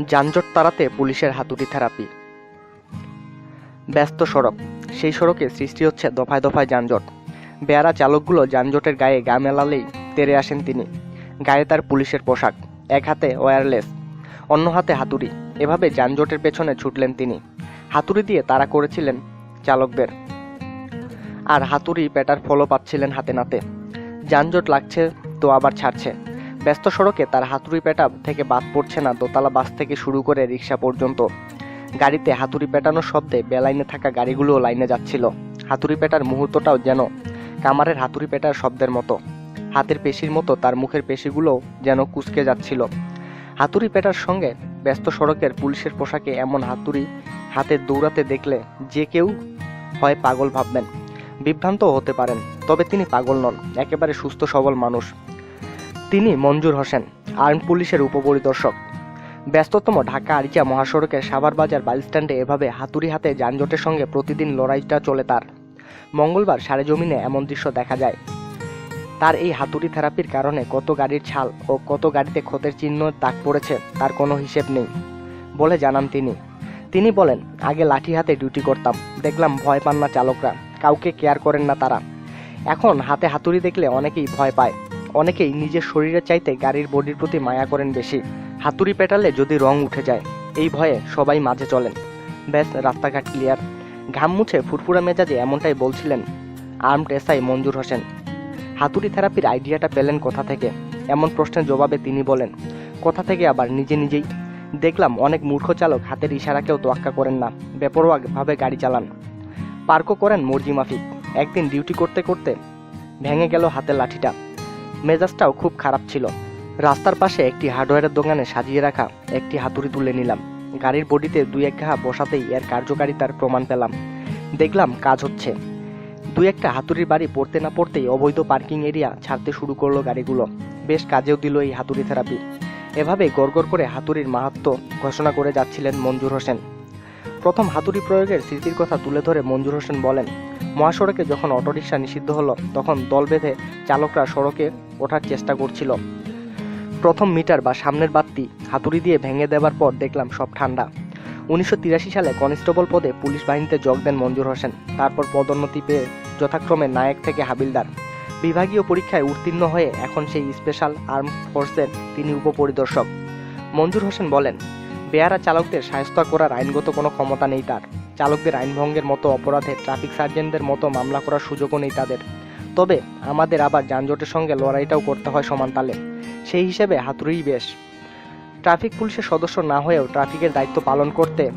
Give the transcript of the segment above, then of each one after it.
যানজট তাড়াতে পুলিশের হাতুড়ি থেরাপি। ব্যস্ত সড়ক। সেই সড়কে সৃষ্টি হচ্ছে দফায় দফায় যানজট। বেয়ারা চালকগুলো যানজটের গায়ে গা মেলালেই তেরে আসেন তিনি। গায়ে তার পুলিশের পোশাক, এক হাতে ওয়্যারলেস, অন্য হাতে হাতুড়ি। এভাবে যানজটের পেছনে ছুটলেন তিনি। হাতুড়ি দিয়ে তাড়া করেছিলেন চালকদের। আর হাতুড়ি পেটার ফলও পাচ্ছিলেন হাতে নাতে। যানজট লাগছে তো আবার ছাড়ছে। ব্যস্ত সড়কে তার হাতুড়ি পেটা থেকে বাদ পড়ছে না দোতলা বাস থেকে শুরু করে রিক্সা পর্যন্ত। গাড়িতে হাতুড়ি পেটানোর শব্দে বেলাইনে থাকা গাড়িগুলোও লাইনে যাচ্ছিল। হাতুড়ি পেটার মুহূর্তটাও যেন কামারের হাতুড়ি পেটার শব্দের মতো। হাতের পেশির মতো তার মুখের পেশিগুলোও যেন কুচকে যাচ্ছিল। হাতুড়ি পেটার সঙ্গে ব্যস্ত সড়কের পুলিশের পোশাকে এমন হাতুড়ি হাতে দৌড়াতে দেখলে যে কেউ হয় পাগল ভাববেন। বিভ্রান্ত হতে পারেন, তবে তিনি পাগল নন, একেবারে সুস্থ সবল মানুষ। তিনি মঞ্জুর হোসেন, আর্ম পুলিশের উপপরিদর্শক। ব্যস্ততম ঢাকা আরিচা মহাসড়কের সাভার বাজার বাসস্ট্যান্ডে এভাবে হাতুড়ি হাতে যানজটের সঙ্গে প্রতিদিন লড়াইটা চলে তার। মঙ্গলবার সারে জমিনে এমন দৃশ্য দেখা যায়। তার এই হাতুড়ি থেরাপির কারণে কত গাড়ির ছাল ও কত গাড়িতে ক্ষতের চিহ্ন দাগ পড়েছে তার কোনো হিসেব নেই, বলে জানান তিনি। তিনি বলেন, আগে লাঠি হাতে ডিউটি করতাম, দেখলাম ভয় পান না চালকরা, কাউকে কেয়ার করেন না তারা। এখন হাতে হাতুড়ি দেখলে অনেকেই ভয় পায়। অনেকেই নিজের শরীরের চাইতে গাড়ির বডির প্রতি মায়া করেন বেশি। হাতুড়ি পেটালে যদি রং উঠে যায়, এই ভয়ে সবাই মাঝে চলেন। ব্যাস, রাস্তাঘাট ক্লিয়ার ঘাম মুছে ফুরফুরা মেজাজে এমনটাই বলছিলেন আর্মড এসআই মঞ্জুর হোসেন। হাতুড়ি থেরাপির আইডিয়াটা পেলেন কোথা থেকে? এমন প্রশ্নের জবাবে তিনি বলেন, কোথা থেকে আবার নিজে নিজেই? দেখলাম অনেক মূর্খ চালক হাতের ইশারাকেও তোয়াক্কা করেন না, বেপরোয়াভাবে গাড়ি চালান। পার্কও করেন মর্জি মাফিক। একদিন ডিউটি করতে করতে ভেঙে গেল হাতের লাঠিটা। মেজাজটাও খুব খারাপ ছিল। রাস্তার পাশে একটি হার্ডওয়্যারের দোকানে সাজিয়ে রাখা একটি হাতুড়ি তুলে নিলাম। গাড়ির বডিতে দুই এক ঘা বসাতেই এর কার্যকারিতার প্রমাণ পেলাম। দেখলাম কাজ হচ্ছে। দুই একটা হাতুড়ির বাড়ি পড়তে না পড়তেই অবৈধ পার্কিং এরিয়া ছাড়তে শুরু করল গাড়িগুলো। বেশ কাজেও দিল এই হাতুড়ি থেরাপি। এভাবে গড়গড় করে হাতুড়ির মাহাত্ম ঘোষণা করে যাচ্ছিলেন মঞ্জুর হোসেন। প্রথম হাতুড়ি প্রয়োগের স্মৃতির কথা তুলে ধরে মঞ্জুর হোসেন বলেন, মহাসড়কে যখন অটোরিকশা নিষিদ্ধ হলো, তখন দল বেঁধে চালকরা সড়কে ওঠার চেষ্টা করছিল। প্রথম মিটার বা সামনের বাতি হাতুড়ি দিয়ে ভেঙে দেওয়ার পর দেখলাম সব ঠান্ডা। উনিশশো তিরাশি সালে কনস্টেবল পদে পুলিশ বাহিনীতে যোগ দেন মঞ্জুর হোসেন। তারপর পদোন্নতি পেয়ে যথাক্রমে নায়ক থেকে হাবিলদার। বিভাগীয় পরীক্ষায় উত্তীর্ণ হয়ে এখন সেই স্পেশাল আর্ম ফোর্সের তিনি উপপরিদর্শক। মঞ্জুর হোসেন বলেন বেয়ারা চালকদের সাহায্য করার আইনগত কোনো ক্ষমতা নেই তার। চালকদের আইনভঙ্গের মতো অপরাধে ট্রাফিক সার্জেন্টদের মতো মামলা করার সুযোগও নেই তাদের। তবে আমাদের আবার যানজটের সঙ্গে লড়াইটাও করতে হয় সমান তালে। সেই হিসেবে হাতুড়িই বেশ। ট্রাফিক পুলিশের সদস্য না হয়েও ট্রাফিকের দায়িত্ব পালন করতে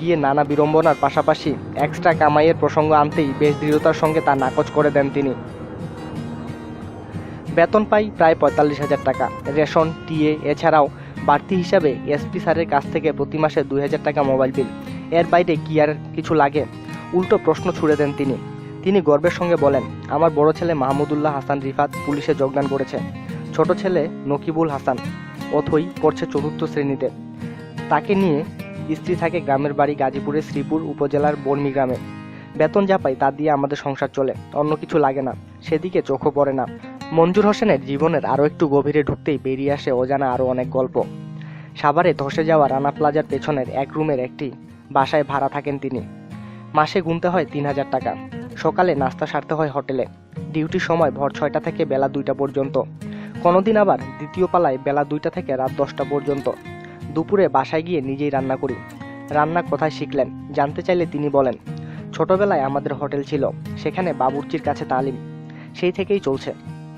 গিয়ে নানা বিড়ম্বনার পাশাপাশি এক্সট্রা কামাইয়ের প্রসঙ্গ আনতেই বেশ দৃঢ়তার সঙ্গে তা নাকচ করে দেন তিনি। বেতন পাই প্রায় পঁয়তাল্লিশ হাজার টাকা। রেশন, টিএ, এছাড়াও বাড়তি হিসাবে এসপি স্যারের কাছ থেকে প্রতি মাসে দুই হাজার টাকা মোবাইল বিল। এর বাইরে কি আর কিছু লাগে? উল্টো প্রশ্ন ছুড়ে দেন তিনি। তিনি গর্বের সঙ্গে বলেন, আমার বড় ছেলে মাহমুদুল্লাহ হাসান রিফাত পুলিশে যোগদান করেছে। ছোট ছেলে নকিবুল হাসান, অথই পড়ছে চতুর্থ শ্রেণীতে। তাকে নিয়ে স্ত্রী থাকে গ্রামের বাড়ি গাজীপুরের শ্রীপুর উপজেলার বর্মি গ্রামে। বেতন যা পাই তা দিয়ে আমাদের সংসার চলে, অন্য কিছু লাগে না। সেদিকে চোখও পড়ে না। মঞ্জুর হোসেনের জীবনের আরও একটু গভীরে ঢুকতেই বেরিয়ে আসে অজানা আরও অনেক গল্প। সাভারে ধসে যাওয়া রানা প্লাজার পেছনের এক রুমের একটি বাসায় ভাড়া থাকেন তিনি। মাসে গুনতে হয় তিন হাজার টাকা। সকালে নাস্তা সারতে হয় হোটেলে। ডিউটির সময় ভর ছয়টা থেকে বেলা দুইটা পর্যন্ত। কোনোদিন আবার দ্বিতীয় পালায় বেলা দুইটা থেকে রাত দশটা পর্যন্ত। দুপুরে বাসায় গিয়ে নিজেই রান্না করি। রান্না কোথায় শিখলেন? জানতে চাইলে তিনি বলেন, ছোটবেলায় আমাদের হোটেল ছিল। সেখানে বাবুর্চির কাছে তালিম। সেই থেকেই চলছে।